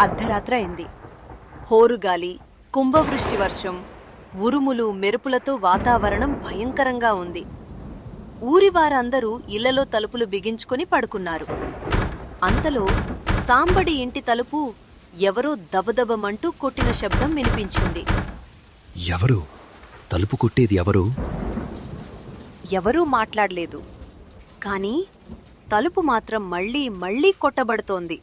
అర్ధరాత్రి అయింది. హోరుగాలి కుంభవృష్టి వర్షం ఉరుములు మెరుపులతో వాతావరణం భయంకరంగా ఉంది. ఊరి వారందరూ ఇళ్ళలో తలుపులు బిగించుకొని పడుకున్నారు. అంతలో సాంబడి ఇంటి తలుపు ఎవరో దబదబమంటూ కొట్టిన శబ్దం వినిపించింది. ఎవరు? తలుపు కొట్టేది ఎవరు? ఎవరూ మాట్లాడలేదు. కాని తలుపు మాత్రం మళ్ళీ మళ్ళీ కొట్టబడుతోంది.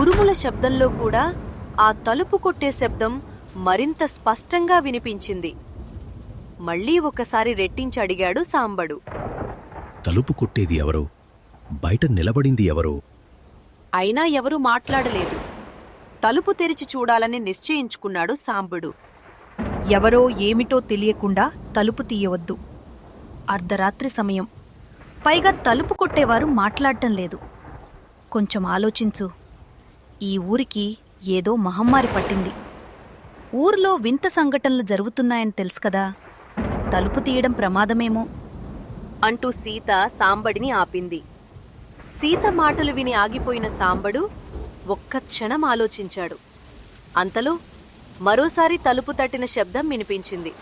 ఉరుముల శబ్దంలో కూడా ఆ తలుపు కొట్టే శబ్దం మరింత స్పష్టంగా వినిపించింది. మళ్ళీ ఒకసారి రెట్టించి అడిగాడు సాంబడు. తలుపు కొట్టేది ఎవరు? బయట నిలబడింది ఎవరు? అయినా ఎవరూ మాట్లాడలేదు. తలుపు తెరిచి చూడాలని నిశ్చయించుకున్నాడు సాంబడు. ఎవరో ఏమిటో తెలియకుండా తలుపు తీయవద్దు. అర్ధరాత్రి సమయం. పైగా తలుపు కొట్టేవారు మాట్లాడటం లేదు. కొంచెం ఆలోచించు. ఈ ఊరికి ఏదో మహమ్మారి పట్టింది. ఊర్లో వింత సంఘటనలు జరుగుతున్నాయని తెలుసు కదా. తలుపు తీయడం ప్రమాదమేమో అంటూ సీత సాంబడిని ఆపింది. సీత మాటలు విని ఆగిపోయిన సాంబడు ఒక్క క్షణం ఆలోచించాడు. అంతలో మరోసారి తలుపు తట్టిన శబ్దం వినిపించింది.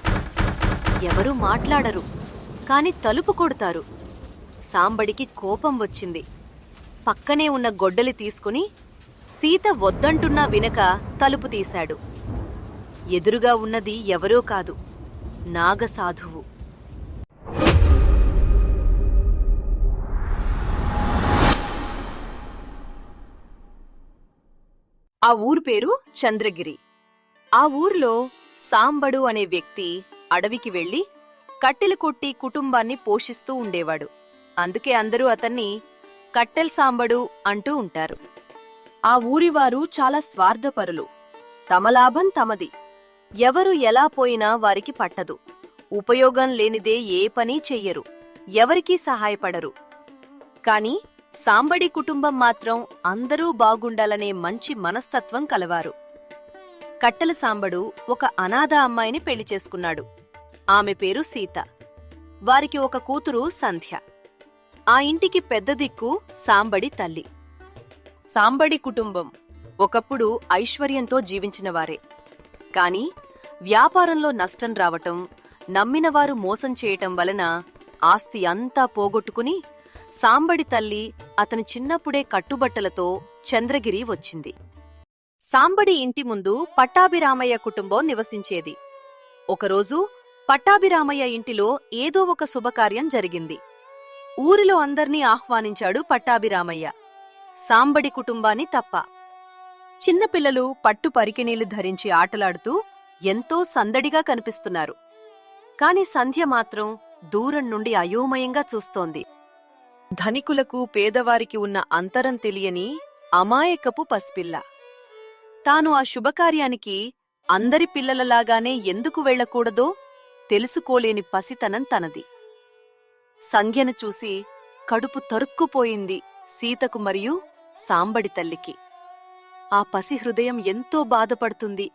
ఎవరూ మాట్లాడరు కాని తలుపు కొడతారు. సాంబడికి కోపం వచ్చింది. పక్కనే ఉన్న గొడ్డలి తీసుకుని సీత వద్దంటున్నా వినక తలుపు తీశాడు. ఎదురుగా ఉన్నది ఎవరో కాదు నాగసాధువు ఆ ఊరు పేరు చంద్రగిరి. ఆ ఊర్లో సాంబడు అనే వ్యక్తి అడవికి వెళ్ళి కట్టెలు కొట్టి కుటుంబాన్ని పోషిస్తూ ఉండేవాడు. అందుకే అందరూ అతన్ని కట్టెల్ సాంబడు అంటూ ఉంటారు. ఆ ఊరివారు చాలా స్వార్థపరులు. తమ లాభం తమది. ఎవరు ఎలా పోయినా వారికి పట్టదు. ఉపయోగం లేనిదే ఏ పని చెయ్యరు. ఎవరికీ సహాయపడరు. కాని సాంబడి కుటుంబం మాత్రం అందరూ బాగుండాలనే మంచి మనస్తత్వం కలవారు. కట్టెల సాంబడు ఒక అనాథ అమ్మాయిని పెళ్ళి చేసుకున్నాడు. ఆమె పేరు సీత. వారికి ఒక కూతురు సంధ్య. ఆ ఇంటికి పెద్ద దిక్కు సాంబడి తల్లి. సాంబడి కుటుంబం ఒకప్పుడు ఐశ్వర్యంతో జీవించినవారే. కాని వ్యాపారంలో నష్టం రావటం నమ్మినవారు మోసం చేయటం వలన ఆస్తి అంతా పోగొట్టుకుని సాంబడి తల్లి అతని చిన్నప్పుడే కట్టుబట్టలతో చంద్రగిరి వచ్చింది. సాంబడి ఇంటి ముందు పట్టాభిరామయ్య కుటుంబం నివసించేది. ఒకరోజు పట్టాభిరామయ్య ఇంటిలో ఏదో ఒక శుభకార్యం జరిగింది. ఊరిలో అందర్నీ ఆహ్వానించాడు పట్టాభిరామయ్య. సాంబడి కుటుంబాన్ని తప్ప. చిన్నపిల్లలు పట్టు పరికిణీలు ధరించి ఆటలాడుతూ ఎంతో సందడిగా కనిపిస్తున్నారు. కాని సంధ్య మాత్రం దూరం నుండి అయోమయంగా చూస్తోంది. ధనికులకు పేదవారికి ఉన్న అంతరం తెలియని అమాయకపు పసిపిల్ల. తాను ఆ శుభకార్యానికి అందరి పిల్లలలాగానే ఎందుకు వెళ్ళకూడదో తెలుసుకోలేని పసితనం తనది. సంధ్యను చూసి కడుపు తరుక్కుపోయింది. సీతకు మరియు సాంబడి తల్లికి. ఆ పసి హృదయం ఎంతో బాధపడుతుంది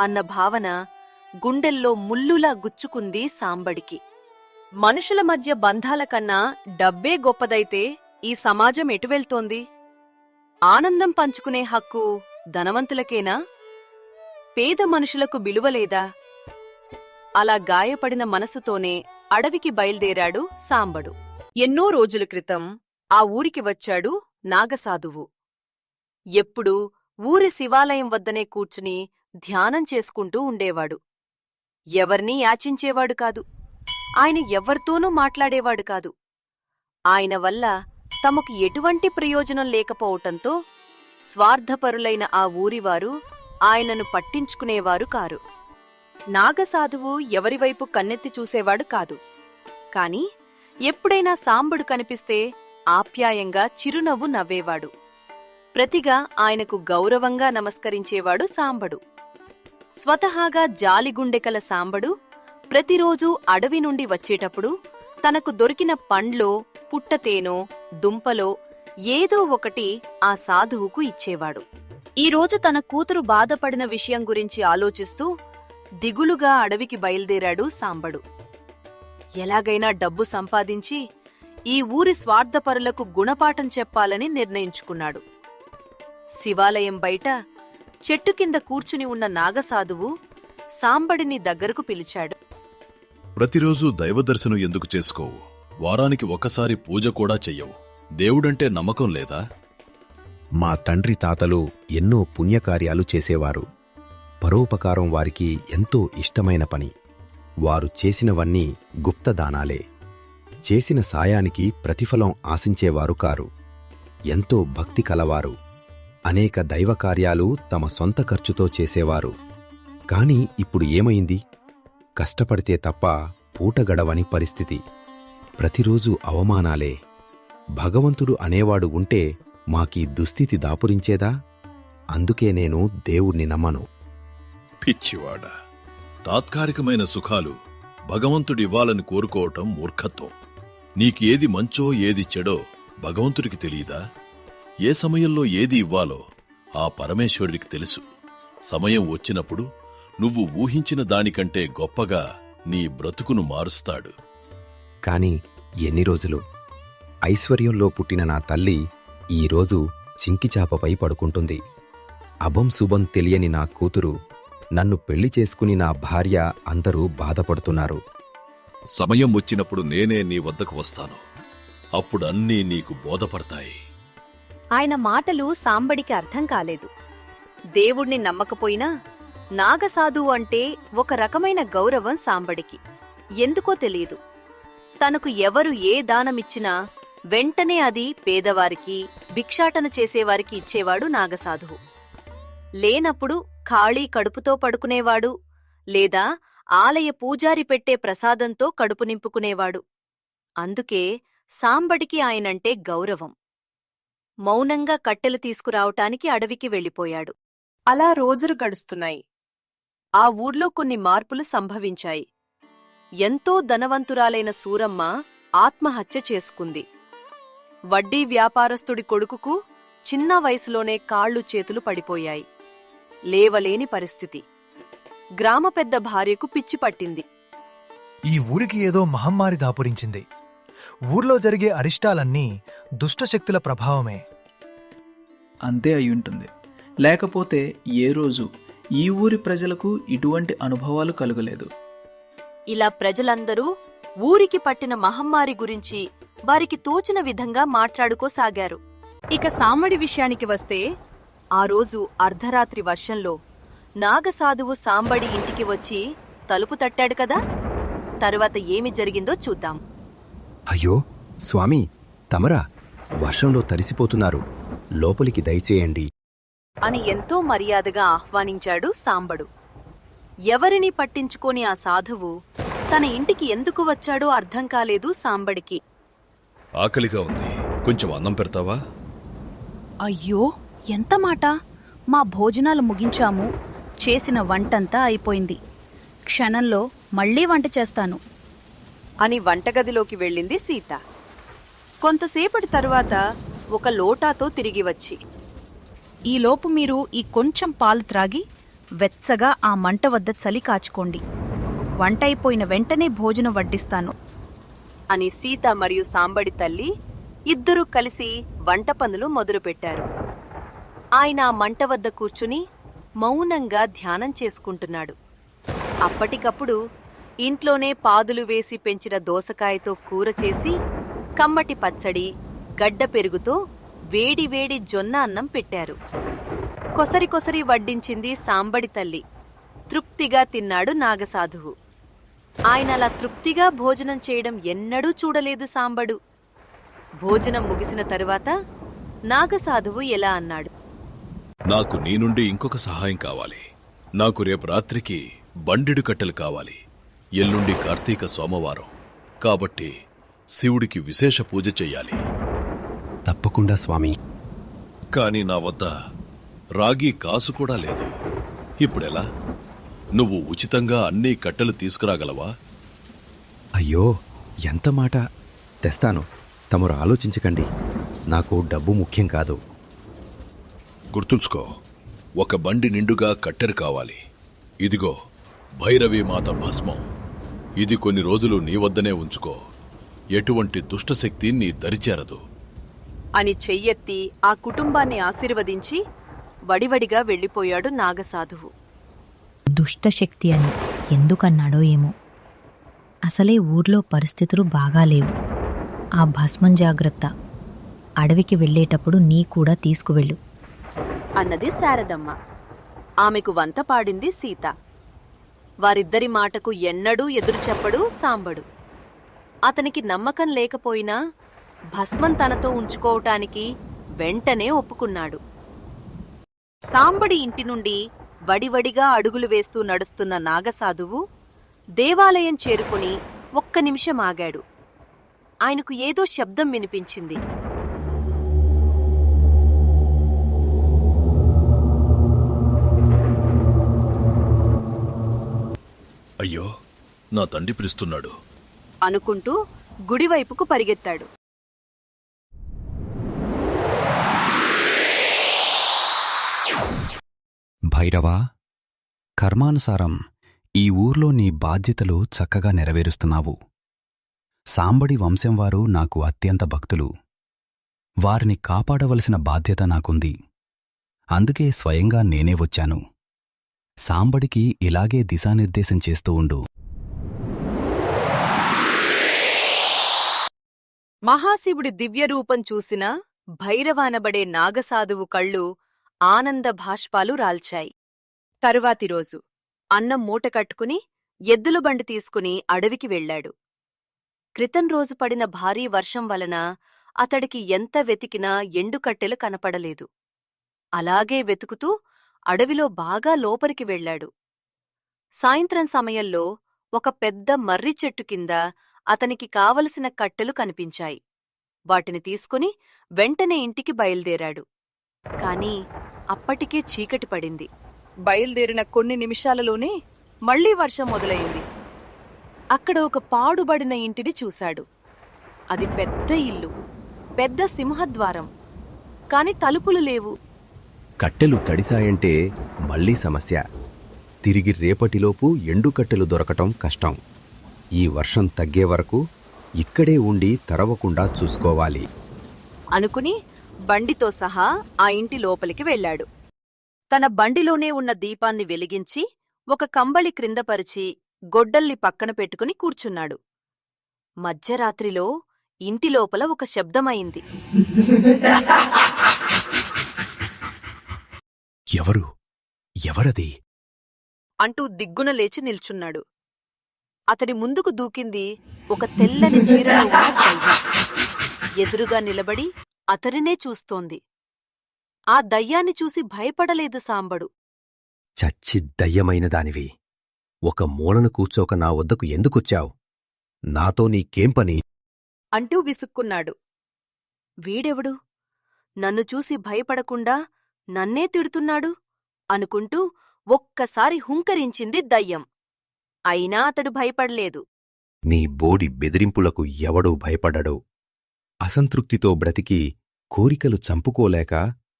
అన్న భావన గుండెల్లో ముల్లులా గుచ్చుకుంది సాంబడికి. మనుషుల మధ్య బంధాల కన్నా డబ్బే గొప్పదైతే ఈ సమాజం ఎటు వెళ్తోంది? ఆనందం పంచుకునే హక్కు ధనవంతులకేనా? పేద మనుషులకు విలువలేదా అలా గాయపడిన మనసుతోనే అడవికి బయల్దేరాడు సాంబడు. ఎన్నో రోజుల క్రితం ఆ ఊరికి వచ్చాడు నాగసాధువు. ఎప్పుడూ ఊరి శివాలయం వద్దనే కూర్చుని ధ్యానం చేసుకుంటూ ఉండేవాడు. ఎవర్నీ యాచించేవాడు కాదు. ఆయన ఎవ్వరితోనూ మాట్లాడేవాడు కాదు. ఆయన వల్ల తమకు ఎటువంటి ప్రయోజనం లేకపోవటంతో స్వార్థపరులైన ఆ ఊరివారు ఆయనను పట్టించుకునేవారు కారు. నాగసాధువు ఎవరివైపు కన్నెత్తి చూసేవాడు కాదు. కాని ఎప్పుడైనా సాంబడు కనిపిస్తే ఆప్యాయంగా చిరునవ్వు నవ్వేవాడు. ప్రతిగా ఆయనకు గౌరవంగా నమస్కరించేవాడు సాంబడు. స్వతహాగా జాలిగుండెకల సాంబడు ప్రతిరోజూ అడవి నుండి వచ్చేటప్పుడు తనకు దొరికిన పండ్లో పుట్టతేనో దుంపలో ఏదో ఒకటి ఆ సాధువుకు ఇచ్చేవాడు. ఈరోజు తన కూతురు బాధపడిన విషయం గురించి ఆలోచిస్తూ దిగులుగా అడవికి బయలుదేరాడు సాంబడు. ఎలాగైనా డబ్బు సంపాదించి ఈ ఊరి స్వార్థపరులకు గుణపాఠం చెప్పాలని నిర్ణయించుకున్నాడు. శివాలయం బయట చెట్టు కింద కూర్చుని ఉన్న నాగసాధువు సాంబడిని దగ్గరకు పిలిచాడు. ప్రతిరోజు దైవదర్శనం ఎందుకు చేసుకోవు? వారానికి ఒకసారి పూజ కూడా చెయ్యవు. దేవుడంటే నమ్మకం లేదా? మా తండ్రి తాతలు ఎన్నో పుణ్యకార్యాలు చేసేవారు. పరోపకారం వారికి ఎంతో ఇష్టమైన పని. వారు చేసినవన్నీ గుప్తదానాలే. చేసిన సాయానికి ప్రతిఫలం ఆశించేవారు కారు. ఎంతో భక్తి కలవారు. అనేక దైవకార్యాలు తమ సొంత ఖర్చుతో చేసేవారు. కాని ఇప్పుడు ఏమైంది? కష్టపడితే తప్ప పూట గడవని పరిస్థితి. ప్రతిరోజు అవమానాలే. భగవంతుడు అనేవాడు ఉంటే మాకీ దుస్థితి దాపురించేదా? అందుకే నేను దేవుణ్ణి నమ్మను. పిచ్చివాడ. తాత్కాలికమైన సుఖాలు భగవంతుడివ్వాలని కోరుకోవటం మూర్ఖత్వం. నీకేది మంచో ఏది చెడో భగవంతుడికి తెలియదా? ఏ సమయంలో ఏది ఇవ్వాలో ఆ పరమేశ్వరుడికి తెలుసు. సమయం వచ్చినప్పుడు నువ్వు ఊహించిన దానికంటే గొప్పగా నీ బ్రతుకును మారుస్తాడు. కాని ఎన్ని రోజులు? ఐశ్వర్యంలో పుట్టిన నా తల్లి ఈరోజు చింకిచాపపై పడుకుంటుంది. అభం శుభం తెలియని నా కూతురు నన్ను పెళ్ళి చేసుకుని నా భార్య అందరూ బాధపడుతున్నారు. సమయం వచ్చినప్పుడు నేనే నీ వద్దకు వస్తాను. అప్పుడు అన్నీ నీకు బోధపడతాయి. ఆయన మాటలు సాంబడికి అర్థం కాలేదు. దేవుణ్ణి నమ్మకపోయినా నాగసాధువు అంటే ఒక రకమైన గౌరవం సాంబడికి. ఎందుకో తెలియదు తనకు ఎవరు ఏ దానమిచ్చినా వెంటనే అది పేదవారికి భిక్షాటన చేసేవారికి ఇచ్చేవాడు నాగసాధువు. లేనప్పుడు ఖాళీ కడుపుతో పడుకునేవాడు లేదా ఆలయ పూజారి పెట్టే ప్రసాదంతో కడుపు నింపుకునేవాడు. అందుకే సాంబడికి ఆయనంటే గౌరవం. మౌనంగా కట్టెలు తీసుకురావటానికి అడవికి వెళ్ళిపోయాడు. అలా రోజులు గడుస్తున్నాయి. ఆ ఊర్లో కొన్ని మార్పులు సంభవించాయి. ఎంతో ధనవంతురాలైన సూరమ్మ ఆత్మహత్య చేసుకుంది. వడ్డీ వ్యాపారస్తుడి కొడుకుకు చిన్న వయసులోనే కాళ్ళు చేతులు పడిపోయాయి. లేవలేని పరిస్థితి. గ్రామ పెద్ద భార్యకు పిచ్చి పట్టింది. ఈ ఊరికి ఏదో మహమ్మారి దాపురించింది. ఊర్లో జరిగే అరిష్టాలన్నీ దుష్టశక్తుల ప్రభావమే. అంతే అయ్యుంటుంది. లేకపోతే ఏ రోజు ఈ ఊరి ప్రజలకు ఇటువంటి అనుభవాలు కలుగలేదు. ఇలా ప్రజలందరూ ఊరికి పట్టిన మహమ్మారి గురించి వారికి తోచిన విధంగా మాట్లాడుకోసాగారు. ఇక సామడి విషయానికి వస్తే ఆ రోజు అర్ధరాత్రి వర్షంలో నాగసాధువు సాంబడి ఇంటికి వచ్చి తలుపు తట్టాడు కదా? తరువాత ఏమి జరిగిందో చూద్దాం. అయ్యో స్వామి తమరా వర్షంలో తడిసిపోతున్నారు లోపలికి దయచేయండి. అని ఎంతో మర్యాదగా ఆహ్వానించాడు సాంబడు. ఎవరిని పట్టించుకోని ఆ సాధువు తన ఇంటికి ఎందుకు వచ్చాడో అర్థం కాలేదు సాంబడికి. ఆకలిగా ఉంది. కొంచెం అన్నం పెడతావా? అయ్యో ఎంత మాట? మా భోజనాలు ముగించాము. చేసిన వంటంతా అయిపోయింది. క్షణంలో మళ్ళీ వంట చేస్తాను. అని వంటగదిలోకి వెళ్ళింది సీత. కొంతసేపటి తరువాత ఒక లోటాతో తిరిగి వచ్చి ఈలోపు మీరు ఈ కొంచెం పాలు త్రాగి వెచ్చగా ఆ మంట వద్ద చలి కాచుకోండి. వంట అయిపోయిన వెంటనే భోజనం వడ్డిస్తాను. అని సీత మరియు సాంబడి తల్లి ఇద్దరూ కలిసి వంట పనులు మొదలుపెట్టారు. ఆయన ఆ మంట వద్ద కూర్చుని మౌనంగా ధ్యానం చేసుకుంటున్నాడు. అప్పటికప్పుడు ఇంట్లోనే పాదులు వేసి పెంచిన దోసకాయతో కూర చేసి కమ్మటి పచ్చడి గడ్డ పెరుగుతో వేడివేడి జొన్న అన్నం పెట్టారు. కొసరి కొసరి వడ్డించింది సాంబడి తల్లి. తృప్తిగా తిన్నాడు నాగసాధువు. ఆయన అలా తృప్తిగా భోజనం చేయడం ఎన్నడూ చూడలేదు సాంబడు. భోజనం ముగిసిన తరువాత నాగసాధువు ఎలా అన్నాడు. నాకు నీ నుండి ఇంకొక సహాయం కావాలి. నాకు రేపు రాత్రికి బండిడు కట్టెలు కావాలి. ఎల్లుండి కార్తీక సోమవారం. కాబట్టి శివుడికి విశేష పూజ చెయ్యాలి. తప్పకుండా స్వామి. కాని నా వద్ద రాగి కాసు కూడా లేదు. ఇప్పుడెలా? నువ్వు ఉచితంగా అన్ని కట్టెలు తీసుకురాగలవా? అయ్యో ఎంత మాట. తెస్తాను. తమరు ఆలోచించకండి. నాకు డబ్బు ముఖ్యం కాదు. గుర్తుంచుకో ఒక బండి నిండుగా కట్టెరు కావాలి. ఇదిగో భైరవీ మాత భస్మం. ఇది కొన్ని రోజులు నీ వద్దనే ఉంచుకో. ఎటువంటి దుష్టశక్తి నీ దరిచేరదు అని చెయ్యెత్తి ఆ కుటుంబాన్ని ఆశీర్వదించి వడివడిగా వెళ్ళిపోయాడు నాగసాధువు. దుష్టశక్తి అని ఎందుకన్నాడో ఏమో. అసలే ఊర్లో పరిస్థితులు బాగాలేవు ఆ భస్మం జాగ్రత్త. అడవికి వెళ్ళేటప్పుడు నీ కూడా తీసుకువెళ్ళు. అన్నది శారదమ్మ. ఆమెకు వంత పాడింది సీత. వారిద్దరి మాటకు ఎన్నడూ ఎదురు చెప్పడు సాంబడు. అతనికి నమ్మకం లేకపోయినా భస్మం తనతో ఉంచుకోవటానికి వెంటనే ఒప్పుకున్నాడు. సాంబడి ఇంటి నుండి వడివడిగా అడుగులు వేస్తూ నడుస్తున్న నాగసాధువు దేవాలయం చేరుకుని ఒక్క నిమిషం ఆగాడు. ఆయనకు ఏదో శబ్దం వినిపించింది. అయ్యో నా తండ్రి పిలుస్తున్నాడు. అనుకుంటూ గుడివైపుకు పరిగెత్తాడు. భైరవా కర్మానుసారం ఈ ఊర్లో నీ బాధ్యతలు చక్కగా నెరవేరుస్తున్నావు. సాంబడి వంశం వారు నాకు అత్యంత భక్తులు. వారిని కాపాడవలసిన బాధ్యత నాకుంది. అందుకే స్వయంగా నేనే వచ్చాను. సాంబడికి ఇలాగే దిశానిర్దేశం చేస్తూ ఉండు. మహాశివుడి దివ్యరూపం చూసిన భైరవానబడే నాగసాధువు కళ్ళు ఆనంద భాష్పాలు రాల్చాయి. తరువాతి రోజు అన్నం మూట కట్టుకుని ఎద్దుల బండి తీసుకుని అడవికి వెళ్ళాడు. క్రితం రోజు పడిన భారీ వర్షం వలన అతడికి ఎంత వెతికినా ఎండుకట్టెలు కనపడలేదు. అలాగే వెతుకుతూ అడవిలో బాగా లోపలికి వెళ్ళాడు. సాయంత్రం సమయంలో ఒక పెద్ద మర్రి చెట్టు కింద అతనికి కావలసిన కట్టెలు కనిపించాయి. వాటిని తీసుకుని వెంటనే ఇంటికి బయలుదేరాడు. కాని అప్పటికే చీకటి పడింది. బయలుదేరిన కొన్ని నిమిషాలలోనే మళ్ళీ వర్షం మొదలైంది. అక్కడ ఒక పాడుబడిన ఇంటిని చూశాడు. అది పెద్ద ఇల్లు పెద్ద సింహద్వారం. కాని తలుపులు లేవు. కట్టెలు తడిసాయంటే మళ్ళీ సమస్య. తిరిగి రేపటిలోపు ఎండుకట్టెలు దొరకటం కష్టం. ఈ వర్షం తగ్గే వరకు ఇక్కడే ఉండి తరవకుండా చూసుకోవాలి. అనుకుని బండితో సహా ఆ ఇంటి లోపలికి వెళ్ళాడు. తన బండిలోనే ఉన్న దీపాన్ని వెలిగించి ఒక కంబళి క్రిందపరిచి గొడ్డల్ని పక్కన పెట్టుకుని కూర్చున్నాడు. మధ్యరాత్రిలో ఇంటి లోపల ఒక శబ్దమైంది ఎవరు? ఎవరది? అంటూ దిగ్గున లేచి నిల్చున్నాడు. అతడి ముందుకు దూకింది ఒక తెల్లని చీరలో ఉన్న దయ్యం ఎదురుగా నిలబడి అతనినే చూస్తోంది. ఆ దయ్యాన్ని చూసి భయపడలేదు సాంబడు. చచ్చి దయ్యమైన దానివి. ఒక మూలను కూర్చోక నా వద్దకు ఎందుకొచ్చావు? నాతో నీకేం పని అంటూ విసుక్కున్నాడు. వీడెవడు? నన్ను చూసి భయపడకుండా నన్నే తిడుతున్నాడు? అనుకుంటూ ఒక్కసారి హుంకరించింది దయ్యం. అయినా అతడు భయపడలేదు. నీ బోడి బెదిరింపులకు ఎవడూ భయపడడు. అసంతృప్తితో బ్రతికి కోరికలు చంపుకోలేక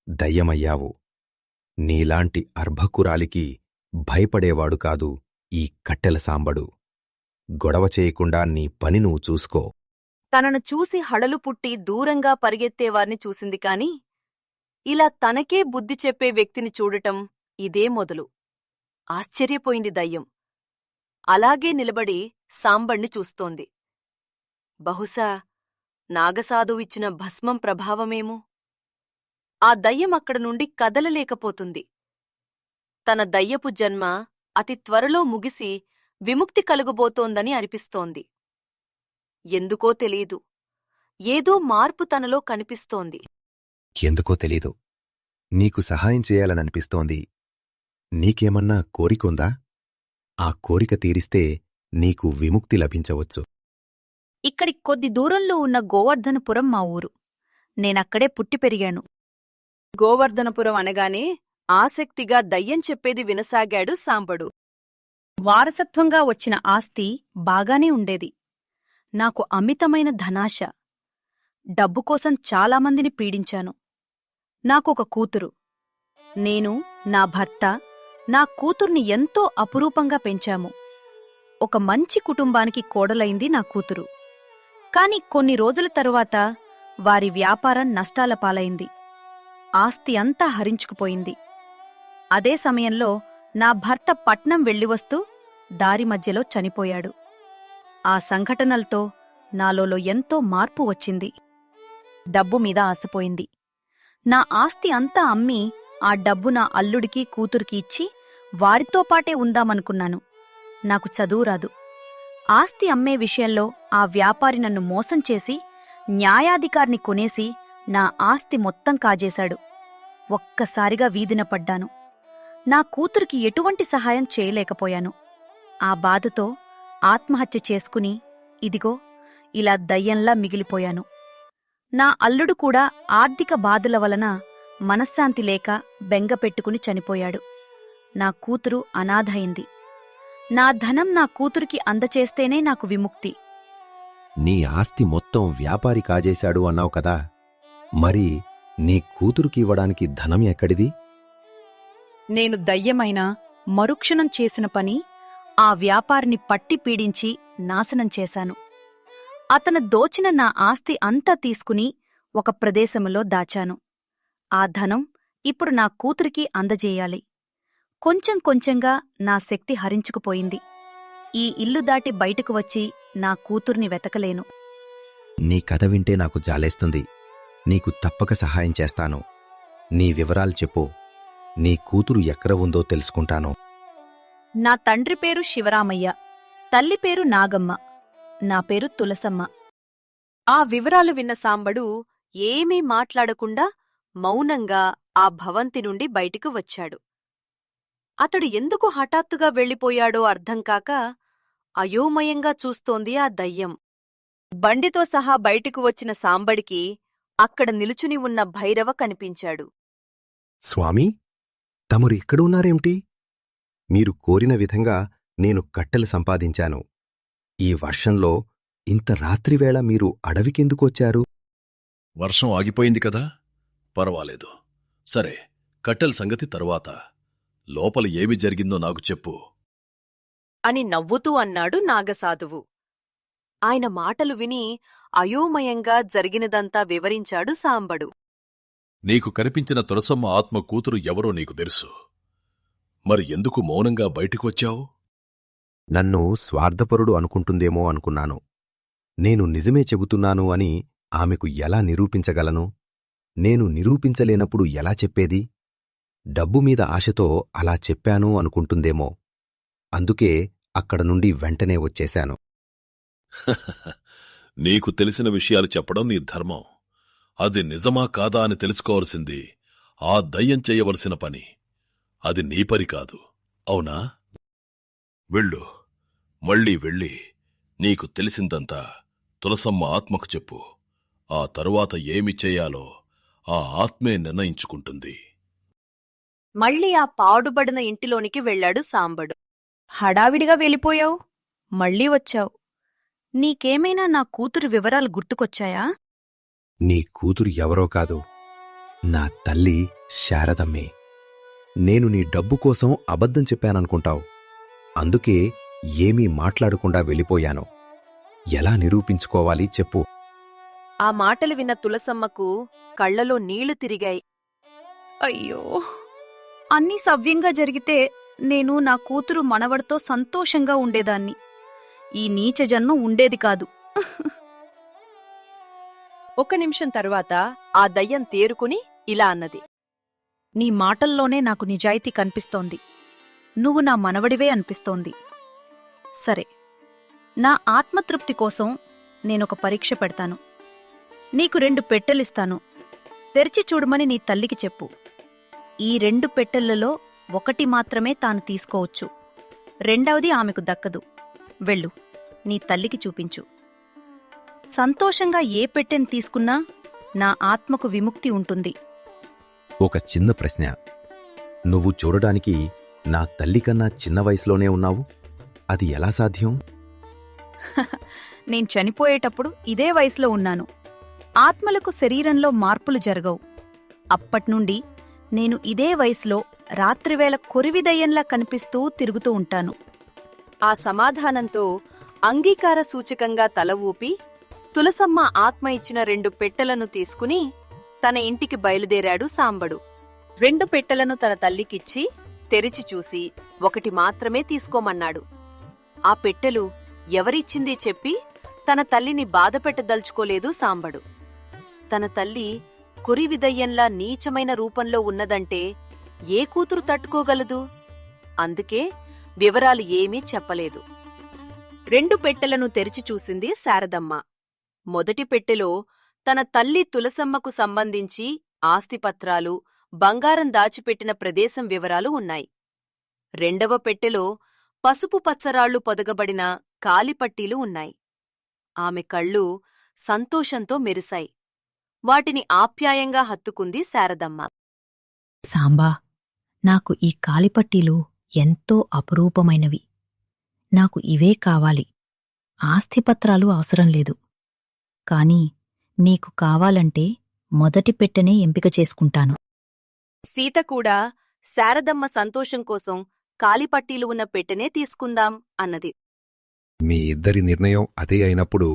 దయ్యమయ్యావు. నీలాంటి అర్భకురాలికి భయపడేవాడు కాదు ఈ కట్టెల సాంబడు. గొడవ చేయకుండా నీ పని నువ్వు చూసుకో. తనను చూసి హడలు పుట్టి దూరంగా పరిగెత్తేవారిని చూసింది కాని ఇలా తనకే బుద్ధి చెప్పే వ్యక్తిని చూడటం ఇదే మొదలు. ఆశ్చర్యపోయింది దయ్యం. అలాగే నిలబడి సాంబణ్ణి చూస్తోంది. బహుశా నాగసాధువిచ్చిన భస్మం ప్రభావమేమో? ఆ దయ్యం అక్కడ నుండి కదలలేకపోతుంది. తన దయ్యపు జన్మ అతి త్వరలో ముగిసి విముక్తి కలుగుబోతోందని అనిపిస్తోంది. ఎందుకో తెలీదు. ఏదో మార్పు తనలో కనిపిస్తోంది. ఎందుకో తెలీదు. నీకు సహాయం చేయాలననిపిస్తోంది. నీకేమన్నా కోరికుందా? ఆ కోరిక తీరిస్తే నీకు విముక్తి లభించవచ్చు. ఇక్కడి కొద్ది దూరంలో ఉన్న గోవర్ధనపురం మా ఊరు. నేనక్కడే పుట్టి పెరిగాను. గోవర్ధనపురం అనగానే ఆసక్తిగా దయ్యం చెప్పేది వినసాగాడు సాంబడు. వారసత్వంగా వచ్చిన ఆస్తి బాగానే ఉండేది. నాకు అమితమైన ధనాశ. డబ్బు కోసం చాలామందిని పీడించాను. నాకొక కూతురు. నేను నా భర్త నా కూతుర్ని ఎంతో అపురూపంగా పెంచాము. ఒక మంచి కుటుంబానికి కోడలైంది నా కూతురు. కాని కొన్ని రోజుల తరువాత వారి వ్యాపారం నష్టాల పాలైంది. ఆస్తి అంతా హరించుకుపోయింది. అదే సమయంలో నా భర్త పట్నం వెళ్ళివస్తూ దారి మధ్యలో చనిపోయాడు. ఆ సంఘటనలతో నాలోలో ఎంతో మార్పు వచ్చింది. డబ్బు మీద ఆశపోయింది. నా ఆస్తి అంతా అమ్మి ఆ డబ్బు నా అల్లుడికి కూతురికి ఇచ్చి వారితో పాటే ఉందామనుకున్నాను. నాకు చదువు రాదు. ఆస్తి అమ్మే విషయంలో ఆ వ్యాపారి నన్ను మోసం చేసి న్యాయాధికారిని కొనేసి నా ఆస్తి మొత్తం కాజేశాడు. ఒక్కసారిగా వీధిన పడ్డాను. నా కూతురికి ఎటువంటి సహాయం చేయలేకపోయాను. ఆ బాధతో ఆత్మహత్య చేసుకుని ఇదిగో ఇలా దయ్యంలా మిగిలిపోయాను. నా అల్లుడు కూడా ఆర్థిక బాధల వలన మనశ్శాంతి లేక బెంగ పెట్టుకుని చనిపోయాడు. నా కూతురు అనాథయింది నా ధనం నా కూతురికి అందచేస్తేనే నాకు విముక్తి. నీ ఆస్తి మొత్తం వ్యాపారి కాజేశాడు అన్నావు కదా మరి నీ కూతురుకి ఇవ్వడానికి ధనం ఎక్కడిది? నేను దయ్యమైన మరుక్షణం చేసిన పని ఆ వ్యాపారిని పట్టి పీడించి నాశనం చేశాను. అతను దోచిన నా ఆస్తి అంతా తీసుకుని ఒక ప్రదేశములో దాచాను. ఆ ధనం ఇప్పుడు నా కూతురికి అందజేయాలి. కొంచెం కొంచెంగా నా శక్తి హరించుకుపోయింది. ఈ ఇల్లు దాటి బయటకు వచ్చి నా కూతుర్ని వెతకలేను. నీ కథ వింటే నాకు జాలేస్తుంది. నీకు తప్పక సహాయం చేస్తాను. నీ వివరాలు చెప్పు. నీ కూతురు ఎక్కడ ఉందో తెలుసుకుంటాను. నా తండ్రి పేరు శివరామయ్య. తల్లి పేరు నాగమ్మ. నా పేరు తులసమ్మ. ఆ వివరాలు విన్న సాంబడు ఏమీ మాట్లాడకుండా మౌనంగా ఆ భవంతి నుండి బయటికి వచ్చాడు. అతడు ఎందుకు హఠాత్తుగా వెళ్ళిపోయాడో అర్థంకాక అయోమయంగా చూస్తోంది ఆ దయ్యం. బండితో సహా బయటికి వచ్చిన సాంబడికి అక్కడ నిలుచుని ఉన్న భైరవ కనిపించాడు. స్వామీ తమరు ఇక్కడ ఉన్నారేమిటి మీరు కోరిన విధంగా నేను కట్టెలు సంపాదించాను. ఈ వర్షంలో ఇంత రాత్రివేళ మీరు అడవికెందుకొచ్చారు? వర్షం ఆగిపోయింది కదా? పర్వాలేదు. సరే కట్టెల సంగతి తరువాత. లోపల ఏమి జరిగిందో నాకు చెప్పు. అని నవ్వుతూ అన్నాడు నాగసాధువు. ఆయన మాటలు విని అయోమయంగా జరిగినదంతా వివరించాడు సాంబడు. నీకు కనిపించిన తులసమ్మ ఆత్మ కూతురు ఎవరో నీకు తెలుసు. మరి ఎందుకు మౌనంగా బయటికి వచ్చావు నన్ను స్వార్థపరుడు అనుకుంటుందేమో అనుకున్నాను. నేను నిజమే చెబుతున్నాను అని ఆమెకు ఎలా నిరూపించగలను? నేను నిరూపించలేనప్పుడు ఎలా చెప్పేది? డబ్బు మీద ఆశతో అలా చెప్పాను అనుకుంటుందేమో. అందుకే అక్కడ నుండి వెంటనే వచ్చేశాను. నీకు తెలిసిన విషయాలు చెప్పడం నీ ధర్మం. అది నిజమా కాదా అని తెలుసుకోవలసింది. ఆ దయ్యం చేయవలసిన పని. అది నీ పని కాదు. అవునా? వెళ్ళు. మళ్ళీ వెళ్ళి నీకు తెలిసిందంతా తులసమ్మ ఆత్మకు చెప్పు. ఆ తరువాత ఏమి చేయాలో ఆ ఆత్మే నిర్ణయించుకుంటుంది. మళ్ళీ ఆ పాడుబడిన ఇంటిలోనికి వెళ్ళాడు సాంబడు. హడావిడిగా వెళ్ళిపోయావు? మళ్ళీ వచ్చావు. నీకేమైనా నా కూతురు వివరాలు గుర్తుకొచ్చాయా? నీ కూతురు ఎవరో కాదు. నా తల్లి శారదమ్మే. నేను నీ డబ్బు కోసం అబద్ధం చెప్పాననుకుంటావు. అందుకే ఏమీ మాట్లాడకుండా వెళ్ళిపోయాను. ఎలా నిరూపించుకోవాలి చెప్పు. ఆ మాటలు విన్న తులసమ్మకు కళ్ళలో నీళ్ళు తిరిగాయి. అయ్యో! అన్నీ సవ్యంగా జరిగితే నేను నా కూతురు మనవడితో సంతోషంగా ఉండేదాన్ని. ఈ నీచ జన్మ ఉండేది కాదు. ఒక నిమిషం తరువాత ఆ దయ్యం తేరుకుని ఇలా అన్నది. నీ మాటల్లోనే నాకు నిజాయితీ కనిపిస్తోంది. నువ్వు నా మనవడివే అనిపిస్తోంది. సరే నా ఆత్మతృప్తి కోసం నేనొక పరీక్ష పెడతాను. నీకు రెండు పెట్టెలిస్తాను. తెరిచి చూడమని నీ తల్లికి చెప్పు. ఈ రెండు పెట్టెలలో ఒకటి మాత్రమే తాను తీసుకోవచ్చు. రెండవది ఆమెకు దక్కదు. వెళ్ళు నీ తల్లికి చూపించు. సంతోషంగా ఏ పెట్టెను తీసుకున్నా నా ఆత్మకు విముక్తి ఉంటుంది. ఒక చిన్న ప్రశ్న. నువ్వు చూడడానికి నా తల్లి కన్నా చిన్న వయసులోనే ఉన్నావు? అది ఎలా సాధ్యం? నేను చనిపోయేటప్పుడు ఇదే వయసులో ఉన్నాను. ఆత్మలకు శరీరంలో మార్పులు జరగవు. అప్పట్నుండి నేను ఇదే వయసులో రాత్రివేళ కొరివిదయ్యంలా కనిపిస్తూ తిరుగుతూ ఉంటాను. ఆ సమాధానంతో అంగీకార సూచకంగా తల ఊపి తులసమ్మ ఆత్మ ఇచ్చిన రెండు పెట్టెలను తీసుకుని తన ఇంటికి బయలుదేరాడు సాంబడు. రెండు పెట్టెలను తన తల్లికిచ్చి తెరిచి చూసి ఒకటి మాత్రమే తీసుకోమన్నాడు. ఆ పెట్టెలు ఎవరిచ్చింది చెప్పి తన తల్లిని బాధపెట్టదలుచుకోలేదు సాంబడు. తన తల్లి కురివిదయ్యంలా నీచమైన రూపంలో ఉన్నదంటే ఏ కూతురు తట్టుకోగలదు? అందుకే వివరాలు ఏమీ చెప్పలేదు. రెండు పెట్టెలను తెరిచి చూసింది శారదమ్మ. మొదటి పెట్టెలో తన తల్లి తులసమ్మకు సంబంధించి ఆస్తిపత్రాలు బంగారం దాచిపెట్టిన ప్రదేశం వివరాలు ఉన్నాయి. రెండవ పెట్టెలో పసుపు పచ్చరాళ్ళు పొదగబడిన కాలిపట్టీలు ఉన్నాయి. ఆమె కళ్ళు సంతోషంతో మెరిశాయి. వాటిని ఆప్యాయంగా హత్తుకుంది శారదమ్మ. సాంబా నాకు ఈ కాలిపట్టీలు ఎంతో అపురూపమైనవి. నాకు ఇవే కావాలి. ఆస్తిపత్రాలు అవసరం లేదు. కాని నీకు కావాలంటే మొదటి పెట్టెనే ఎంపిక చేసుకుంటాను. సీత కూడా శారదమ్మ సంతోషం కోసం కాలిపట్టీలు ఉన్న పెట్టెనే తీసుకుందాం అన్నది. మీ ఇద్దరి నిర్ణయం అదే అయినప్పుడు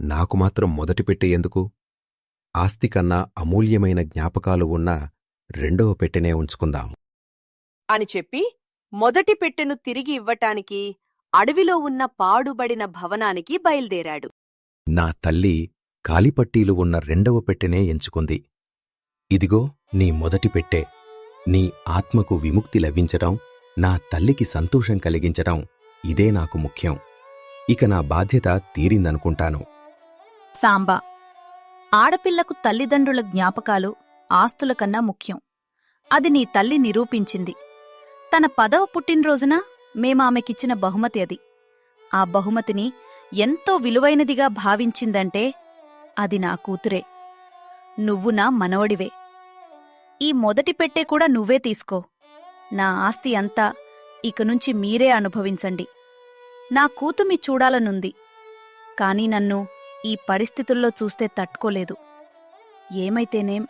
నాకు మాత్రం మొదటి పెట్టె ఎందుకు? ఆస్తి కన్నా అమూల్యమైన జ్ఞాపకాలు ఉన్న రెండవ పెట్టెనే ఉంచుకుందాం. అని చెప్పి మొదటి పెట్టెను తిరిగి ఇవ్వటానికి అడవిలో ఉన్న పాడుబడిన భవనానికి బయల్దేరాడు. నా తల్లి కాలిపట్టీలు ఉన్న రెండవ పెట్టెనే ఎంచుకుంది. ఇదిగో నీ మొదటి పెట్టే. నీ ఆత్మకు విముక్తి లభించటం నా తల్లికి సంతోషం కలిగించటం ఇదే నాకు ముఖ్యం. ఇక నా బాధ్యత తీరిందనుకుంటాను. సాంబా ఆడపిల్లకు తల్లిదండ్రుల జ్ఞాపకాలు ఆస్తుల కన్నా ముఖ్యం. అది నీ తల్లి నిరూపించింది. తన పదవ పుట్టినరోజున మేమామెకిచ్చిన బహుమతి అది. ఆ బహుమతిని ఎంతో విలువైనదిగా భావించిందంటే అది నా కూతురే. నువ్వు నా మనవడివే. ఈ మొదటి పెట్టే కూడా నువ్వే తీసుకో. నా ఆస్తి అంతా ఇక నుంచి మీరే అనుభవించండి. నా కూతుమి చూడాలనుంది. కాని నన్ను ఈ పరిస్థితుల్లో చూస్తే తట్టుకోలేదు. ఏమైతేనేం?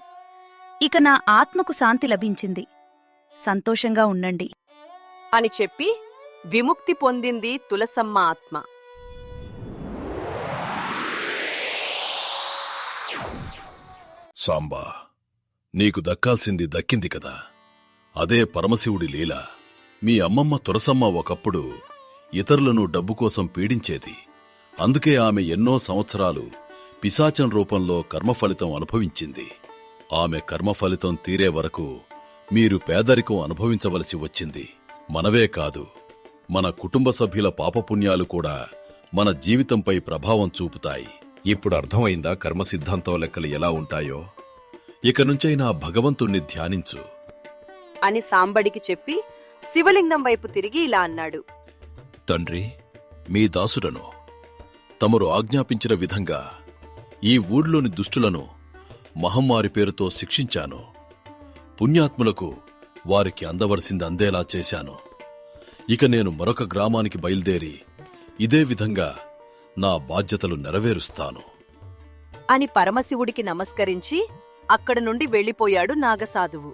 ఇక నా ఆత్మకు శాంతి లభించింది. సంతోషంగా ఉండండి. అని చెప్పి విముక్తి పొందింది తులసమ్మ ఆత్మ. సాంబా నీకు దక్కాల్సింది దక్కింది కదా. అదే పరమశివుడి లీల. మీ అమ్మమ్మ తురసమ్మ ఒకప్పుడు ఇతరులను డబ్బు కోసం పీడించేది. అందుకే ఆమె ఎన్నో సంవత్సరాలు పిశాచం రూపంలో కర్మఫలితం అనుభవించింది. ఆమె కర్మఫలితం తీరే వరకు మీరు పేదరికం అనుభవించవలసి వచ్చింది. మనవే కాదు మన కుటుంబ సభ్యుల పాపపుణ్యాలు కూడా మన జీవితంపై ప్రభావం చూపుతాయి. ఇప్పుడు అర్థమైందా కర్మ సిద్ధాంతం లెక్కలు ఎలా ఉంటాయో? ఇక నుంచైనా భగవంతుణ్ణి ధ్యానించు. అని సాంబడికి చెప్పి శివలింగం వైపు తిరిగి ఇలా అన్నాడు. తండ్రి మీ దాసుడను తమరు ఆజ్ఞాపించిన విధంగా ఈ ఊర్లోని దుష్టులను మహమ్మారి పేరుతో శిక్షించాను. పుణ్యాత్ములకు వారికి అందవలసింది అందేలా చేశాను. ఇక నేను మరొక గ్రామానికి బయలుదేరి ఇదే విధంగా నా బాధ్యతలు నెరవేరుస్తాను. అని పరమశివుడికి నమస్కరించి అక్కడ నుండి వెళ్ళిపోయాడు నాగసాధువు.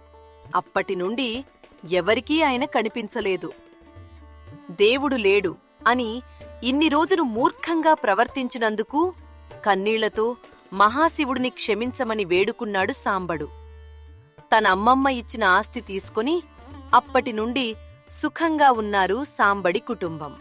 అప్పటి నుండి ఎవరికీ ఆయన కనిపించలేదు. దేవుడు లేడు అని ఇన్ని రోజులు మూర్ఖంగా ప్రవర్తించినందుకు కన్నీళ్ళతో మహాశివుడిని క్షమించమని వేడుకున్నాడు సాంబడు. తన అమ్మమ్మ ఇచ్చిన ఆస్తి తీసుకుని అప్పటి నుండి సుఖంగా ఉన్నారు సాంబడి కుటుంబం.